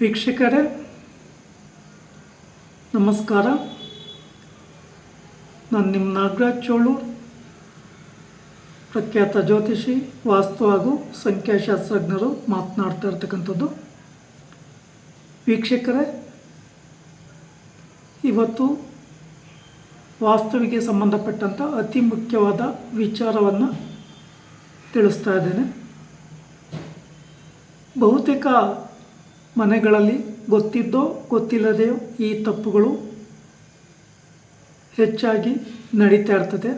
ವೀಕ್ಷಕರೇ, ನಮಸ್ಕಾರ. ನಾನು ನಿಮ್ಮ ನಾಗರಾಜ್ ಚೋಳೂರ್ ಪ್ರಖ್ಯಾತ ಜ್ಯೋತಿಷಿ, ವಾಸ್ತು ಹಾಗೂ ಸಂಖ್ಯಾಶಾಸ್ತ್ರಜ್ಞರು ಮಾತನಾಡ್ತಾ ಇರ್ತಕ್ಕಂಥದ್ದು. ವೀಕ್ಷಕರೇ, ಇವತ್ತು ವಾಸ್ತುವಿಗೆ ಸಂಬಂಧಪಟ್ಟಂಥ ಅತಿ ಮುಖ್ಯವಾದ ವಿಚಾರವನ್ನು ತಿಳಿಸ್ತಾ ಇದ್ದೇನೆ. ಬಹುತೇಕ ಮನೆಗಳಲ್ಲಿ ಗೊತ್ತಿದ್ದೋ ಗೊತ್ತಿಲ್ಲದೆಯೋ ಈ ತಪ್ಪುಗಳು ಹೆಚ್ಚಾಗಿ ನಡೀತಾ ಇರ್ತದೆ.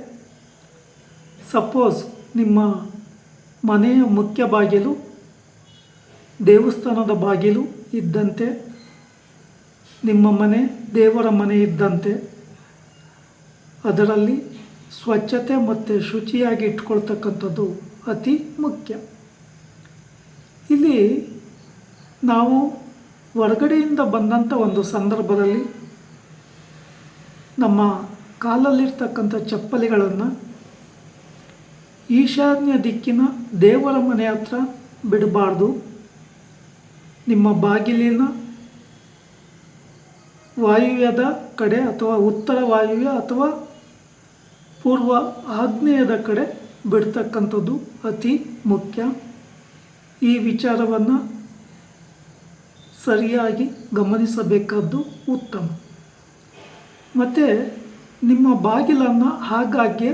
ಸಪೋಸ್ ನಿಮ್ಮ ಮನೆಯ ಮುಖ್ಯ ಬಾಗಿಲು ದೇವಸ್ಥಾನದ ಬಾಗಿಲು ಇದ್ದಂತೆ, ನಿಮ್ಮ ಮನೆ ದೇವರ ಮನೆ ಇದ್ದಂತೆ, ಅದರಲ್ಲಿ ಸ್ವಚ್ಛತೆ ಮತ್ತು ಶುಚಿಯಾಗಿ ಇಟ್ಕೊಳ್ತಕ್ಕಂಥದ್ದು ಅತಿ ಮುಖ್ಯ. ಇಲ್ಲಿ ನಾವು ಹೊರಗಡೆಯಿಂದ ಬಂದಂಥ ಒಂದು ಸಂದರ್ಭದಲ್ಲಿ ನಮ್ಮ ಕಾಲಲ್ಲಿರ್ತಕ್ಕಂಥ ಚಪ್ಪಲಿಗಳನ್ನು ಈಶಾನ್ಯ ದಿಕ್ಕಿನ ದೇವರ ಮನೆ ಹತ್ರ ಬಿಡಬಾರ್ದು. ನಿಮ್ಮ ಬಾಗಿಲಿನ ವಾಯುವ್ಯದ ಕಡೆ ಅಥವಾ ಉತ್ತರ ವಾಯುವ್ಯ ಅಥವಾ ಪೂರ್ವ ಆಗ್ನೇಯದ ಕಡೆ ಬಿಡ್ತಕ್ಕಂಥದ್ದು ಅತಿ ಮುಖ್ಯ. ಈ ವಿಚಾರವನ್ನು ಸರಿಯಾಗಿ ಗಮನಿಸಬೇಕಾದ್ದು ಉತ್ತಮ. ಮತ್ತು ನಿಮ್ಮ ಬಾಗಿಲನ್ನು ಹಾಗಾಗಿ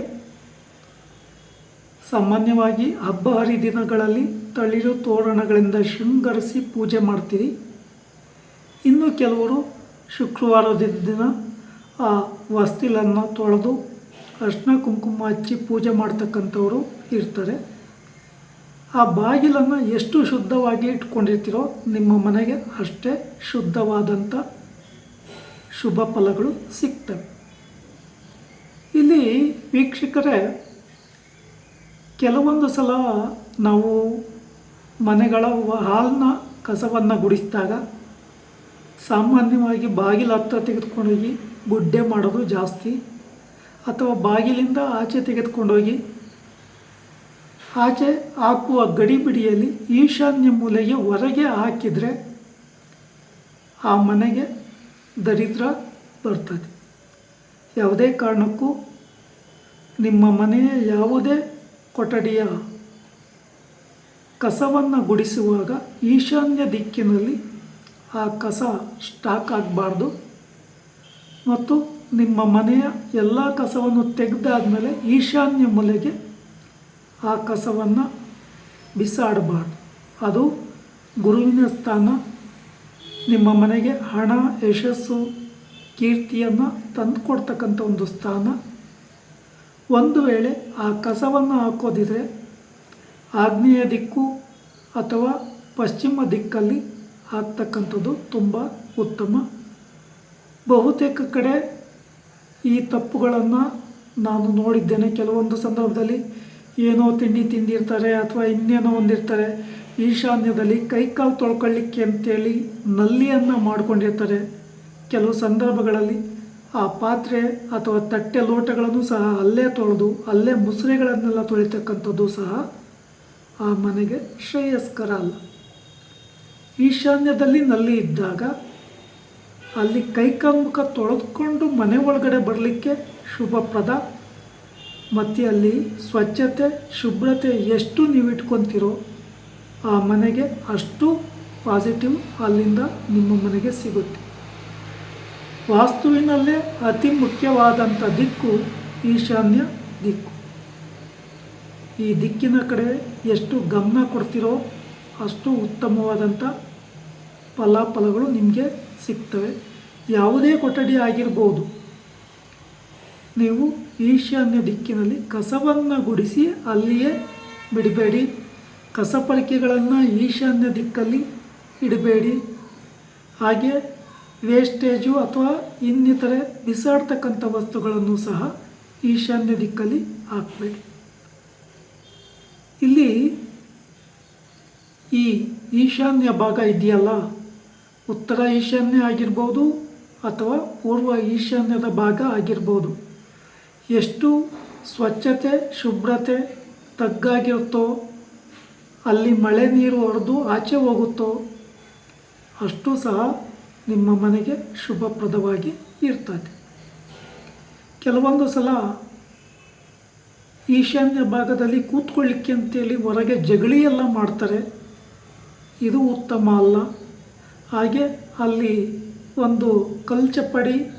ಸಾಮಾನ್ಯವಾಗಿ ಹಬ್ಬ ಹರಿದಿನಗಳಲ್ಲಿ ತಳಿರು ತೋರಣಗಳಿಂದ ಶೃಂಗರಿಸಿ ಪೂಜೆ ಮಾಡ್ತೀರಿ. ಇನ್ನು ಕೆಲವರು ಶುಕ್ರವಾರದ ದಿನ ಆ ವಸ್ತಿಲನ್ನು ತೊಳೆದು ಅರ್ಶಿನ ಕುಂಕುಮ ಹಚ್ಚಿ ಪೂಜೆ ಮಾಡ್ತಕ್ಕಂಥವರು ಇರ್ತಾರೆ. ಆ ಬಾಗಿಲನ್ನು ಎಷ್ಟು ಶುದ್ಧವಾಗಿ ಇಟ್ಕೊಂಡಿರ್ತೀರೋ ನಿಮ್ಮ ಮನೆಗೆ ಅಷ್ಟೇ ಶುದ್ಧವಾದಂಥ ಶುಭ ಫಲಗಳು ಸಿಗ್ತವೆ. ಇಲ್ಲಿ ವೀಕ್ಷಕರೇ, ಕೆಲವೊಂದು ಸಲ ನಾವು ಮನೆಗಳ ಹಾಲನ್ನ ಕಸವನ್ನು ಗುಡಿಸಿದಾಗ ಸಾಮಾನ್ಯವಾಗಿ ಬಾಗಿಲ ಹತ್ರ ತೆಗೆದುಕೊಂಡೋಗಿ ಗುಡ್ಡೆ ಮಾಡೋದು ಜಾಸ್ತಿ ಅಥವಾ ಬಾಗಿಲಿಂದ ಆಚೆ ತೆಗೆದುಕೊಂಡೋಗಿ ಆಚೆ ಹಾಕುವ ಗಡಿಬಿಡಿಯಲ್ಲಿ ಈಶಾನ್ಯ ಮೂಲೆಗೆ ಹೊರಗೆ ಹಾಕಿದರೆ ಆ ಮನೆಗೆ ದರಿದ್ರ ಬರ್ತದೆ. ಯಾವುದೇ ಕಾರಣಕ್ಕೂ ನಿಮ್ಮ ಮನೆಯ ಯಾವುದೇ ಕೊಠಡಿಯ ಕಸವನ್ನು ಗುಡಿಸುವಾಗ ಈಶಾನ್ಯ ದಿಕ್ಕಿನಲ್ಲಿ ಆ ಕಸ ಸ್ಟಾಕ್ ಆಗಬಾರ್ದು. ಮತ್ತು ನಿಮ್ಮ ಮನೆಯ ಎಲ್ಲ ಕಸವನ್ನು ತೆಗೆದಾದ್ಮೇಲೆ ಈಶಾನ್ಯ ಮೂಲೆಗೆ ಆ ಕಸವನ್ನು ಬಿಸಾಡಬಾರ್ದು. ಅದು ಗುರುವಿನ ಸ್ಥಾನ. ನಿಮ್ಮ ಮನೆಗೆ ಹಣ, ಯಶಸ್ಸು, ಕೀರ್ತಿಯನ್ನು ತಂದುಕೊಡ್ತಕ್ಕಂಥ ಒಂದು ಸ್ಥಾನ. ಒಂದು ವೇಳೆ ಆ ಕಸವನ್ನು ಹಾಕೋದಿದ್ರೆ ಆಗ್ನೇಯ ದಿಕ್ಕು ಅಥವಾ ಪಶ್ಚಿಮ ದಿಕ್ಕಲ್ಲಿ ಹಾಕ್ತಕ್ಕಂಥದ್ದು ತುಂಬ ಉತ್ತಮ. ಬಹುತೇಕ ಕಡೆ ಈ ತಪ್ಪುಗಳನ್ನು ನಾನು ನೋಡಿದ್ದೇನೆ. ಕೆಲವೊಂದು ಸಂದರ್ಭದಲ್ಲಿ ಏನೋ ತಿಂಡಿ ತಿಂದಿರ್ತಾರೆ ಅಥವಾ ಇನ್ನೇನೋ ಒಂದಿರ್ತಾರೆ, ಈಶಾನ್ಯದಲ್ಲಿ ಕೈಕಾಲು ತೊಳ್ಕೊಳ್ಳಿಕ್ಕೆ ಅಂತೇಳಿ ನಲ್ಲಿಯನ್ನು ಮಾಡಿಕೊಂಡಿರ್ತಾರೆ. ಕೆಲವು ಸಂದರ್ಭಗಳಲ್ಲಿ ಆ ಪಾತ್ರೆ ಅಥವಾ ತಟ್ಟೆ ಲೋಟಗಳನ್ನು ಸಹ ಅಲ್ಲೇ ತೊಳೆದು, ಅಲ್ಲೇ ಮುಸುರೆಗಳನ್ನೆಲ್ಲ ತೊಳಿತಕ್ಕಂಥದ್ದು ಸಹ ಆ ಮನೆಗೆ ಶ್ರೇಯಸ್ಕರ ಅಲ್ಲ. ಈಶಾನ್ಯದಲ್ಲಿ ನಲ್ಲಿ ಇದ್ದಾಗ ಅಲ್ಲಿ ಕೈಕಾಲು ಮುಖ ತೊಳೆದುಕೊಂಡು ಮನೆ ಒಳಗಡೆ ಬರಲಿಕ್ಕೆ ಶುಭಪ್ರದ ಮತ್ತು ಅಲ್ಲಿ ಸ್ವಚ್ಛತೆ, ಶುಭ್ರತೆ ಎಷ್ಟು ನೀವು ಇಟ್ಕೊತೀರೋ ಆ ಮನೆಗೆ ಅಷ್ಟು ಪಾಸಿಟಿವ್ ಅಲ್ಲಿಂದ ನಿಮ್ಮ ಮನೆಗೆ ಸಿಗುತ್ತೆ. ವಾಸ್ತುವಿನಲ್ಲೇ ಅತಿ ಮುಖ್ಯವಾದಂಥ ದಿಕ್ಕು ಈಶಾನ್ಯ ದಿಕ್ಕು. ಈ ದಿಕ್ಕಿನ ಕಡೆ ಎಷ್ಟು ಗಮನ ಕೊಡ್ತಿರೋ ಅಷ್ಟು ಉತ್ತಮವಾದಂಥ ಫಲಾಫಲಗಳು ನಿಮಗೆ ಸಿಗ್ತವೆ. ಯಾವುದೇ ಕೊಠಡಿ ಆಗಿರ್ಬೋದು ನೀವು ಈಶಾನ್ಯ ದಿಕ್ಕಿನಲ್ಲಿ ಕಸವನ್ನು ಗುಡಿಸಿ ಅಲ್ಲಿಯೇ ಬಿಡಬೇಡಿ. ಕಸಪರಿಕೆಗಳನ್ನು ಈಶಾನ್ಯ ದಿಕ್ಕಲ್ಲಿ ಇಡಬೇಡಿ. ಹಾಗೆ ವೇಸ್ಟೇಜು ಅಥವಾ ಇನ್ನಿತರೆ ಬಿಸಾಡ್ತಕ್ಕಂಥ ವಸ್ತುಗಳನ್ನು ಸಹ ಈಶಾನ್ಯ ದಿಕ್ಕಲ್ಲಿ ಹಾಕಬೇಡಿ ಇಲ್ಲಿ ಈ ಈಶಾನ್ಯ ಭಾಗ ಇದೆಯಲ್ಲ? ಉತ್ತರ ಈಶಾನ್ಯ ಆಗಿರ್ಬೋದು ಅಥವಾ ಪೂರ್ವ ಈಶಾನ್ಯದ ಭಾಗ ಆಗಿರ್ಬೋದು. ಎಷ್ಟು ಸ್ವಚ್ಛತೆ, ಶುಭ್ರತೆ ತಗ್ಗಾಗಿರುತ್ತೋ, ಅಲ್ಲಿ ಮಳೆ ನೀರು ಹೊಡೆದು ಆಚೆ ಹೋಗುತ್ತೋ, ಅಷ್ಟು ಸಹ ನಿಮ್ಮ ಮನೆಗೆ ಶುಭಪ್ರದವಾಗಿ ಇರ್ತದೆ. ಕೆಲವೊಂದು ಸಲ ಈಶಾನ್ಯ ಭಾಗದಲ್ಲಿ ಕೂತ್ಕೊಳ್ಳಿಕ್ಕೆ ಅಂತೇಳಿ ಹೊರಗೆ ಜಗಳಿ ಮಾಡ್ತಾರೆ. ಇದು ಉತ್ತಮ ಅಲ್ಲ. ಹಾಗೆ ಅಲ್ಲಿ ಒಂದು ಕಲ್ಚಪಡಿ,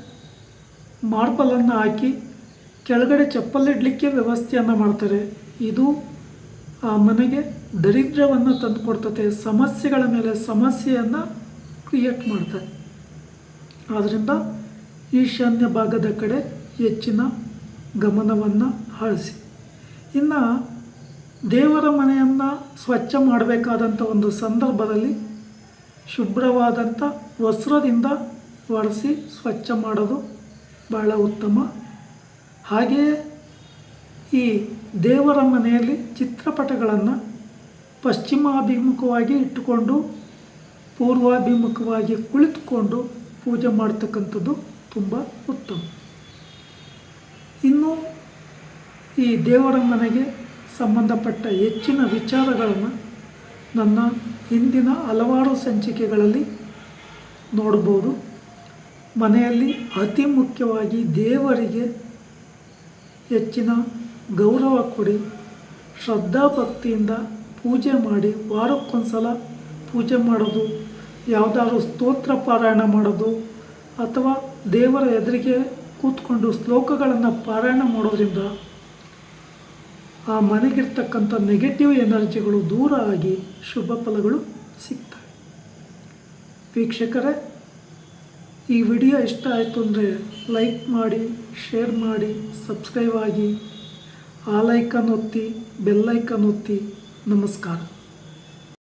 ಮಾರ್ಬಲನ್ನು ಹಾಕಿ ಕೆಳಗಡೆ ಚಪ್ಪಲಿಡಲಿಕ್ಕೆ ವ್ಯವಸ್ಥೆಯನ್ನು ಮಾಡ್ತಾರೆ. ಇದು, ಆ, ಮನೆಗೆ ದರಿದ್ರವನ್ನು ತಂದುಕೊಡ್ತದೆ ಸಮಸ್ಯೆಗಳ ಮೇಲೆ ಸಮಸ್ಯೆಯನ್ನು ಕ್ರಿಯೇಟ್ ಮಾಡ್ತಾರೆ ಆದ್ದರಿಂದ ಈಶಾನ್ಯ ಭಾಗದ ಕಡೆ ಹೆಚ್ಚಿನ ಗಮನವನ್ನು ಹರಿಸಿ. ಇನ್ನು ದೇವರ ಮನೆಯನ್ನು ಸ್ವಚ್ಛ ಮಾಡಬೇಕಾದಂಥ ಒಂದು ಸಂದರ್ಭದಲ್ಲಿ ಶುಭ್ರವಾದಂಥ ವಸ್ತ್ರದಿಂದ ಒರೆಸಿ ಸ್ವಚ್ಛ ಮಾಡೋದು ಬಹಳ ಉತ್ತಮ ಹಾಗೆಯೇ ಈ ದೇವರ ಮನೆಯಲ್ಲಿ ಚಿತ್ರಪಟಗಳನ್ನು ಪಶ್ಚಿಮಾಭಿಮುಖವಾಗಿ ಇಟ್ಟುಕೊಂಡು, ಪೂರ್ವಾಭಿಮುಖವಾಗಿ ಕುಳಿತುಕೊಂಡು ಪೂಜೆ ಮಾಡ್ತಕ್ಕಂಥದ್ದು ತುಂಬ ಉತ್ತಮ. ಇನ್ನು ಈ ದೇವರ ಮನೆಗೆ ಸಂಬಂಧಪಟ್ಟ ಹೆಚ್ಚಿನ ವಿಚಾರಗಳನ್ನು ನನ್ನ ಹಿಂದಿನ ಹಲವಾರು ಸಂಚಿಕೆಗಳಲ್ಲಿ ನೋಡ್ಬೋದು. ಮನೆಯಲ್ಲಿ ಅತಿ ಮುಖ್ಯವಾಗಿ ದೇವರಿಗೆ ಹೆಚ್ಚಿನ ಗೌರವ ಕೊಡಿ. ಶ್ರದ್ಧಾಭಕ್ತಿಯಿಂದ ಪೂಜೆ ಮಾಡಿ ವಾರಕ್ಕೊಂದ್ಸಲ ಪೂಜೆ ಮಾಡೋದು, ಯಾವುದಾದ್ರೂ ಸ್ತೋತ್ರ ಪಾರಾಯಣ ಮಾಡೋದು, ಅಥವಾ ದೇವರ ಎದುರಿಗೆ ಕೂತ್ಕೊಂಡು ಶ್ಲೋಕಗಳನ್ನು ಪಾರಾಯಣ ಮಾಡೋದ್ರಿಂದ ಆ ಮನೆಗಿರ್ತಕ್ಕಂಥ ನೆಗೆಟಿವ್ ಎನರ್ಜಿಗಳು ದೂರ ಆಗಿ ಶುಭ ಫಲಗಳು ಸಿಗ್ತವೆ. ವೀಕ್ಷಕರೇ, ಈ ವಿಡಿಯೋ ಇಷ್ಟ ಆಯಿತು ಅಂದರೆ ಲೈಕ್ ಮಾಡಿ ಶೇರ್ ಮಾಡಿ ಸಬ್ಸ್ಕ್ರೈಬ್ ಆಗಿ ಆಲೈಕನ್ ಒತ್ತಿ ಬೆಲ್ಲೈಕನ್ ಒತ್ತಿ ನಮಸ್ಕಾರ.